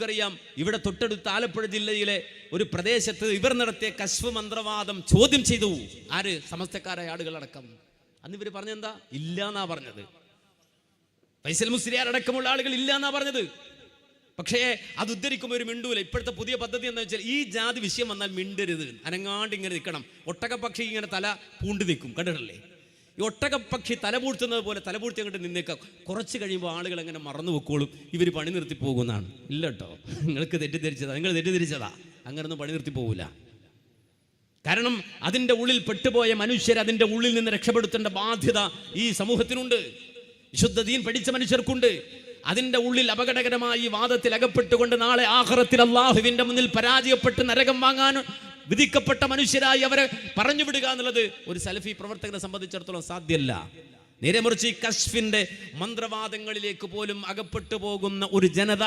നമുക്കറിയാം ഇവിടെ തൊട്ടടുത്ത് ആലപ്പുഴ ജില്ലയിലെ ഒരു പ്രദേശത്ത് ഇവർ നടത്തിയ കശ്വ മന്ത്രവാദം ചോദ്യം ചെയ്തു. ആര്? സമസ്തക്കാരായ ആളുകളടക്കം. അന്ന് ഇവർ പറഞ്ഞെന്താ? ഇല്ല എന്നാ പറഞ്ഞത്. ഫൈസൽ മുസ്ലിയാർ അടക്കമുള്ള ആളുകൾ ഇല്ല എന്നാ പറഞ്ഞത്. പക്ഷേ അത് ഉദ്ധരിക്കുമ്പോൾ ഒരു മിണ്ടൂല. ഇപ്പോഴത്തെ പുതിയ പദ്ധതി എന്താ വെച്ചാൽ ഈ ജാതി വിഷയം വന്നാൽ മിണ്ടരുത്. അനങ്ങാണ്ട് ഇങ്ങനെ നിൽക്കണം. ഒട്ടകപ്പക്ഷി ഇങ്ങനെ തല പൂണ്ടു നിൽക്കും. കണ്ടിട്ടില്ലേ? ഈ ഒട്ടകപ്പക്ഷി തലപൂഴ്ത്തുന്നത് പോലെ തലപൂഴ്ത്തി അങ്ങോട്ട് നിന്നേക്കാം. കുറച്ച് കഴിയുമ്പോൾ ആളുകൾ എങ്ങനെ മറന്നു വെക്കോളും. ഇവർ പണി നിർത്തി പോകുന്നതാണ് ഇല്ല കേട്ടോ നിങ്ങൾക്ക് തെറ്റിദ്ധരിച്ചതാ. നിങ്ങൾ തെറ്റിദ്ധരിച്ചതാ. അങ്ങനൊന്നും പണി നിർത്തി പോകില്ല കാരണം അതിന്റെ ഉള്ളിൽ പെട്ടുപോയ മനുഷ്യർ അതിന്റെ ഉള്ളിൽ നിന്ന് രക്ഷപ്പെടുത്തേണ്ട ബാധ്യത ഈ സമൂഹത്തിനുണ്ട്. വിശുദ്ധ ദീൻ പഠിച്ച മനുഷ്യർക്കുണ്ട്. അതിന്റെ ഉള്ളിൽ അപകടകരമായി വാദത്തിൽ അകപ്പെട്ടുകൊണ്ട് നാളെ ആഹ്റത്തിൽ അള്ളാഹുവിന്റെ മുന്നിൽ പരാജയപ്പെട്ട് നരകം വാങ്ങാൻ വിധിക്കപ്പെട്ട മനുഷ്യരായി അവരെ പറഞ്ഞു വിടുക എന്നുള്ളത് ഒരു സലഫി പ്രവർത്തകനെ സംബന്ധിച്ചിടത്തോളം സാധ്യമല്ല. നേരെ മറിച്ച് ഈ കശ്ഫിന്റെ മന്ത്രവാദങ്ങളിലേക്ക് പോലും അകപ്പെട്ടു പോകുന്ന ഒരു ജനത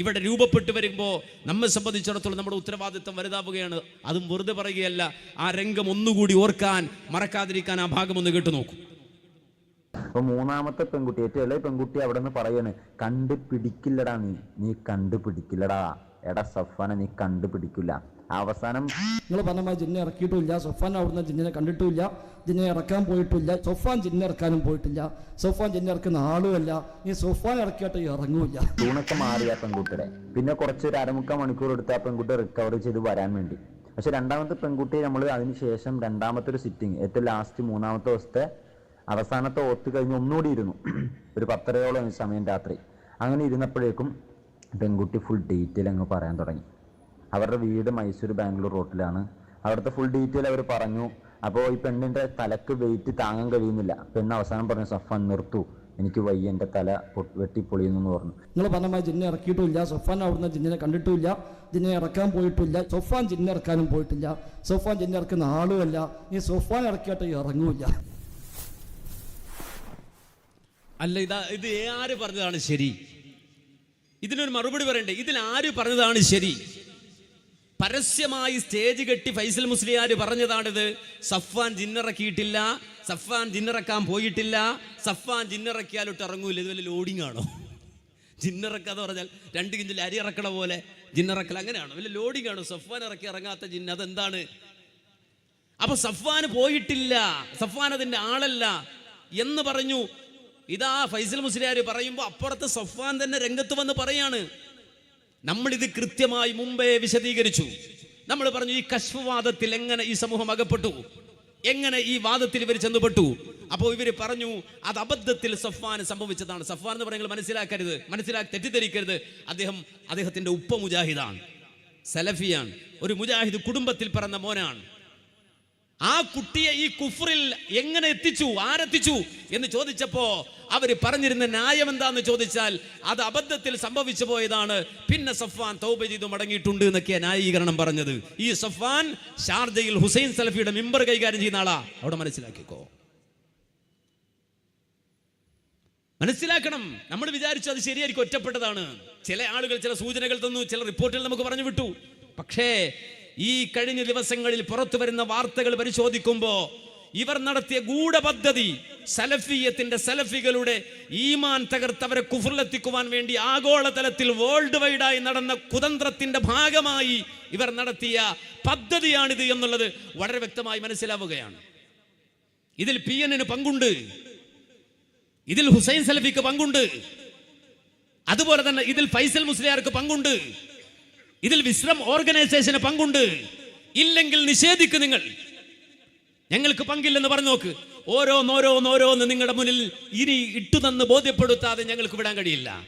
ഇവിടെ രൂപപ്പെട്ടു വരുമ്പോൾ നമ്മെ സംബന്ധിച്ചിടത്തോളം നമ്മുടെ ഉത്തരവാദിത്വം വലുതാവുകയാണ്. അതും വെറുതെ പറയുകയല്ല ആ രംഗം ഒന്നുകൂടി ഓർക്കാൻ മറക്കാതിരിക്കാൻ ആ ഭാഗം ഒന്ന് കേട്ടു നോക്കൂ. അപ്പൊ മൂന്നാമത്തെ പെൺകുട്ടി ഏറ്റവും ഇളയ പെൺകുട്ടി അവിടെ നിന്ന് പറയാണ് കണ്ടുപിടിക്കില്ലടാ നീ നീ കണ്ടുപിടിക്കില്ലടാ. എടാ സഫാന നീ കണ്ടുപിടിക്കില്ല. അവസാനം നിങ്ങൾ പറഞ്ഞ ജിന്നെ ഇറക്കിയിട്ടില്ല. സൊഫാൻ അവിടുന്ന് ജിന്നിനെ കണ്ടിട്ടുമില്ല ജിന്നെ ഇറക്കാൻ പോയിട്ടില്ല. സൊഫാൻ ജിന്നെ ഇറക്കാനും പോയിട്ടില്ല. സൊഫാൻ ജിന്നെ ഇറക്കുന്ന ആളുമല്ല. നീ സൊഫാൻ ഇറക്കിയിട്ട് ഇറങ്ങൂല്ല. തൂണൊക്കെ മാറി ആ പെൺകുട്ടിയുടെ. പിന്നെ കുറച്ച് ഒരു അരമുക്കാൽ മണിക്കൂർ എടുത്ത് ആ പെൺകുട്ടി റിക്കവർ ചെയ്ത് വരാൻ വേണ്ടി. പക്ഷെ രണ്ടാമത്തെ പെൺകുട്ടി നമ്മൾ അതിനുശേഷം രണ്ടാമത്തെ ഒരു സിറ്റിംഗ് ഏറ്റവും ലാസ്റ്റ് മൂന്നാമത്തെ ദിവസത്തെ അവസാനത്തെ ഓത്ത് കഴിഞ്ഞ് ഒന്നുകൂടി ഇരുന്നു. ഒരു പത്തരയോളം സമയം രാത്രി. അങ്ങനെ ഇരുന്നപ്പോഴേക്കും പെൺകുട്ടി ഫുൾ ഡീറ്റെയിൽ അങ്ങ് പറയാൻ തുടങ്ങി. അവരുടെ വീട് മൈസൂർ ബാംഗ്ലൂർ റോട്ടിലാണ്. അവിടുത്തെ ഫുൾ ഡീറ്റെയിൽ അവർ പറഞ്ഞു. അപ്പോൾ ഈ പെണ്ണിന്റെ തലക്ക് വെയിറ്റ് താങ്ങാൻ കഴിയുന്നില്ല. പെണ്ണ് അവസാനം പറഞ്ഞു സഫാൻ നിർത്തു. എനിക്ക് വയ്യ എന്റെ തല വെട്ടി വെട്ടിപ്പൊളിയുന്നു എന്ന് പറഞ്ഞു. നിങ്ങൾ പറഞ്ഞ ജിന്നെ ഇറക്കിയിട്ടില്ല. സൊഫാൻ അവിടുന്ന് ജിന്നിനെ കണ്ടിട്ടില്ല. ജിന്നെ ഇറക്കാൻ പോയിട്ടില്ല. സൊഫാൻ ജിന്നെ ഇറക്കാനും പോയിട്ടില്ല. സൊഫാൻ ജിന്നെ ഇറക്കുന്ന ആളുമല്ല. ഈ സൊഫാൻ ഇറക്കിയിട്ട് ഇറങ്ങൂല്ല. അല്ല ഇതാ ഇത് ആര് പറഞ്ഞതാണ് ശരി? ഇതിനൊരു മറുപടി പറയണ്ടേ? ഇതിൽ ആര് പറഞ്ഞതാണ് ശരി? പരസ്യമായി സ്റ്റേജ് കെട്ടി ഫൈസൽ മുസ്ലിയാർ പറഞ്ഞതാണിത്. സഫ്വാൻ ജിന്നിറക്കിയിട്ടില്ല. സഫ്വാൻ ജിന്നിറക്കാൻ പോയിട്ടില്ല. സഫ്വാൻ ജിന്നിറക്കിയാലോട്ട് ഇറങ്ങൂല. ഇതുപോലെ ലോഡിംഗ് ആണോ? ജിന്നിറക്കാന്ന് പറഞ്ഞാൽ രണ്ട് കിഞ്ചിൽ അരി ഇറക്കണ പോലെ ജിന്നിറക്കൽ അങ്ങനെയാണോ? വലിയ ലോഡിംഗ് ആണോ? സഫാൻ ഇറക്കി ഇറങ്ങാത്ത ജിന്ന അതെന്താണ്? അപ്പൊ സഫ്വാൻ പോയിട്ടില്ല. സഫ്വാൻ അതിന്റെ ആളല്ല. എന്ന് പറഞ്ഞു. ഇതാ ഫൈസൽ മുസ്ലിയാർ പറയുമ്പോൾ അപ്പുറത്ത് സഫ്വാൻ തന്നെ രംഗത്ത് വന്ന് പറയാണ്. നമ്മൾ ഇത് കൃത്യമായി മുമ്പേ വിശദീകരിച്ചു. നമ്മൾ പറഞ്ഞു ഈ കശ്വവാദത്തിൽ എങ്ങനെ ഈ സമൂഹം അകപ്പെട്ടു? എങ്ങനെ ഈ വാദത്തിൽ ഇവർ ചെന്നുപെട്ടു? അപ്പോൾ ഇവർ പറഞ്ഞു അത് അബദ്ധത്തിൽ സഫ്വാൻ സംഭവിച്ചതാണ്. സഫ്വാൻ എന്ന് പറയുന്നത് മനസ്സിലാക്കരുത് മനസ്സിലാക്കി തെറ്റിദ്ധരിക്കരുത്. അദ്ദേഹം അദ്ദേഹത്തിന്റെ ഉപ്പ മുജാഹിദാണ് സലഫിയാണ്. ഒരു മുജാഹിദ് കുടുംബത്തിൽ പിറന്ന മോനാണ്. ആ കുട്ടിയെ ഈ കുഫറിൽ എങ്ങനെ എത്തിച്ചു? ആരെത്തിച്ചു? എന്ന് ചോദിച്ചപ്പോ അവർ പറഞ്ഞിരുന്ന ന്യായം എന്താന്ന് ചോദിച്ചാൽ അത് അബദ്ധത്തിൽ സംഭവിച്ചു പോയതാണ്. പിന്നെ സഫ്വാൻ തൗബ ചെയ്തു മടങ്ങിയിട്ടുണ്ട് എന്നൊക്കെയാണ് ന്യായീകരണം പറഞ്ഞത്. ഈ സഫ്വാൻ ഷാർജയിൽ ഹുസൈൻ സലഫിയുടെ മെമ്പർ കൈകാര്യം ചെയ്യുന്ന ആളാ. അവിടെ മനസ്സിലാക്കിക്കോ. മനസ്സിലാക്കണം. നമ്മൾ വിചാരിച്ചു അത് ശരിയായിരിക്കും ഒറ്റപ്പെട്ടതാണ്. ചില ആളുകൾ ചില സൂചനകൾ തന്നു ചില റിപ്പോർട്ടുകൾ നമുക്ക് പറഞ്ഞു വിട്ടു. പക്ഷേ ഈ കഴിഞ്ഞ ദിവസങ്ങളിൽ പുറത്തു വരുന്ന വാർത്തകൾ പരിശോധിക്കുമ്പോൾ ഇവർ നടത്തിയ ഗൂഢപദ്ധതി സലഫിയത്തിന്റെ സലഫികളുടെ ഈമാൻ തകർത്തവരെ കുഫുറിലെത്തിക്കുവാൻ വേണ്ടി ആഗോളതലത്തിൽ വേൾഡ് വൈഡായി നടന്ന കുതന്ത്രത്തിന്റെ ഭാഗമായി ഇവർ നടത്തിയ പദ്ധതിയാണിത് എന്നുള്ളത് വളരെ വ്യക്തമായി മനസ്സിലാവുകയാണ്. ഇതിൽ പി എന്നിന് പങ്കുണ്ട്. ഇതിൽ ഹുസൈൻ സലഫിക്ക് പങ്കുണ്ട്. അതുപോലെ തന്നെ ഇതിൽ ഫൈസൽ മുസ്ലിയാർക്ക് പങ്കുണ്ട്. ഇതിൽ വിശ്രം ഓർഗനൈസേഷന് പങ്കുണ്ട്. ഇല്ലെങ്കിൽ നിഷേധിക്ക് നിങ്ങൾ. ഞങ്ങൾക്ക് പങ്കില്ലെന്ന് പറഞ്ഞു നോക്ക്. ഓരോന്നോരോന്നോരോന്ന് നിങ്ങളുടെ മുന്നിൽ ഇനി ഇട്ടു തന്ന് ബോധ്യപ്പെടുത്താതെ ഞങ്ങൾക്ക് വിടാൻ കഴിയില്ല.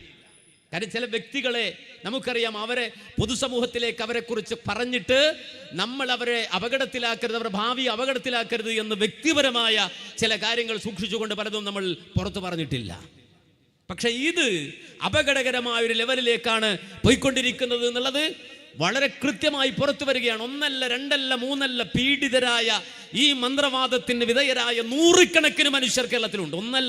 കാര്യം ചില വ്യക്തികളെ നമുക്കറിയാം അവരെ പൊതുസമൂഹത്തിലേക്ക് അവരെ കുറിച്ച് പറഞ്ഞിട്ട് നമ്മൾ അവരെ അപകടത്തിലാക്കരുത് അവരുടെ ഭാവി അപകടത്തിലാക്കരുത് എന്ന് വ്യക്തിപരമായ ചില കാര്യങ്ങൾ സൂക്ഷിച്ചുകൊണ്ട് പലതും നമ്മൾ പുറത്തു പറഞ്ഞിട്ടില്ല. പക്ഷെ ഇത് അപകടകരമായ ഒരു ലെവലിലേക്കാണ് പോയിക്കൊണ്ടിരിക്കുന്നത് എന്നുള്ളത് വളരെ കൃത്യമായി പുറത്തു വരികയാണ്. ഒന്നല്ല രണ്ടല്ല മൂന്നല്ല പീഡിതരായ ഈ മന്ത്രവാദത്തിന് വിധേയരായ നൂറുകണക്കിന് മനുഷ്യർ കേരളത്തിലുണ്ട്. ഒന്നല്ല